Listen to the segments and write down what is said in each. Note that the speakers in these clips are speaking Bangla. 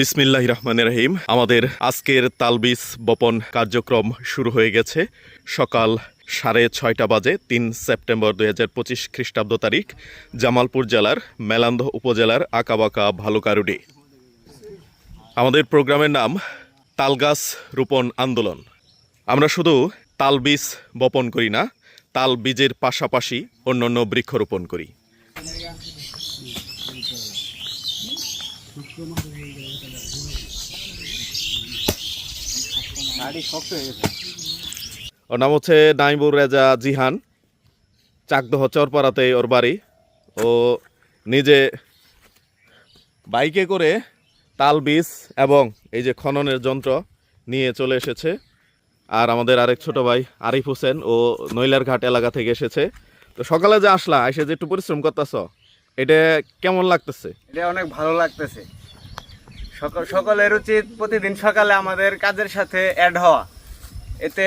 বিসমিল্লাহ রহমান রহিম। আমাদের আজকের তালবিস বপন কার্যক্রম শুরু হয়ে গেছে সকাল সাড়ে ছয়টা বাজে তিন সেপ্টেম্বর দুই হাজার পঁচিশ খ্রিস্টাব্দ তারিখ, জামালপুর জেলার মেলান্দ উপজেলার আঁকাবাঁকা ভালুকারুডি। আমাদের প্রোগ্রামের নাম তালগাছ রোপণ আন্দোলন। আমরা শুধু তাল বীজ বপন করি না তাল বীজের পাশাপাশি অন্যান্য বৃক্ষরোপণ করি। ওর নাম হচ্ছে নাইমুর রেজা জিহান। চাকদহ চরপাড়াতে ওর বাড়ি। ও নিজে বাইকে করে তাল বীজ এবং এই যে খননের যন্ত্র নিয়ে চলে এসেছে। আর আমাদের আরেক ছোট ভাই আরিফ হোসেন ও নৈলার ঘাট এলাকা থেকে এসেছে। তো সকালে যে আসলা এসে যে একটু পরিশ্রম করতেছ এটা কেমন লাগতেছে? এটা অনেক ভালো লাগতেছে। সকল সকলের উচিত প্রতিদিন সকালে আমাদের কাজের সাথে অ্যাড হওয়া। এতে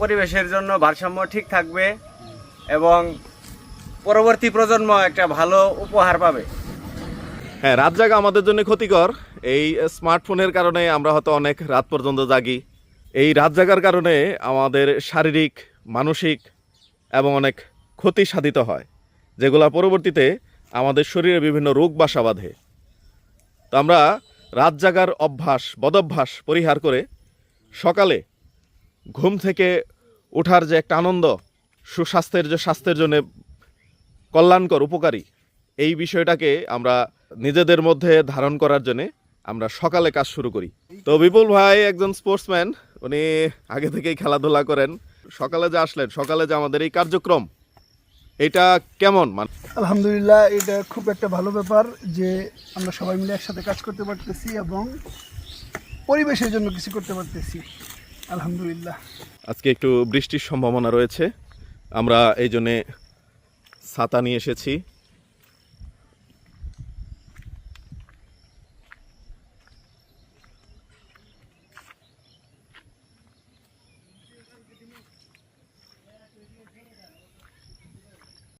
পরিবেশের জন্য ভারসাম্য ঠিক থাকবে এবং পরবর্তী প্রজন্ম একটা ভালো উপহার পাবে। হ্যাঁ রাত জাগা আমাদের জন্য ক্ষতিকর। এই স্মার্টফোনের কারণে আমরা হয়তো অনেক রাত পর্যন্ত জাগি। এই রাত জাগার কারণে আমাদের শারীরিক, মানসিক এবং অনেক ক্ষতি সাধিত হয়, যেগুলো পরবর্তীতে আমাদের শরীরে বিভিন্ন রোগ বাসা বাঁধে। তো আমরা রাত জাগার অভ্যাস, বদভ্যাস পরিহার করে সকালে ঘুম থেকে ওঠার যে একটা আনন্দ, সুস্বাস্থ্যের যে স্বাস্থ্যের জন্য কল্যাণকর, উপকারী, এই বিষয়টাকে আমরা নিজেদের মধ্যে ধারণ করার জন্যে আমরা সকালে কাজ শুরু করি। তো বিপুল ভাই একজন স্পোর্টসম্যান উনি আগে থেকেই খেলাধুলা করেন। সকালে যে আসলেন, সকালে যে আমাদের এই কার্যক্রম এটা কেমন মানে? আলহামদুলিল্লাহ এটা খুব একটা ভালো ব্যাপার যে আমরা সবাই মিলে একসাথে কাজ করতে পারতেছি এবং পরিবেশের জন্য কিছু করতে পারতেছি। আলহামদুলিল্লাহ। আজকে একটু বৃষ্টির সম্ভাবনা রয়েছে। আমরা এই জন্যে ছাতা নিয়ে এসেছি।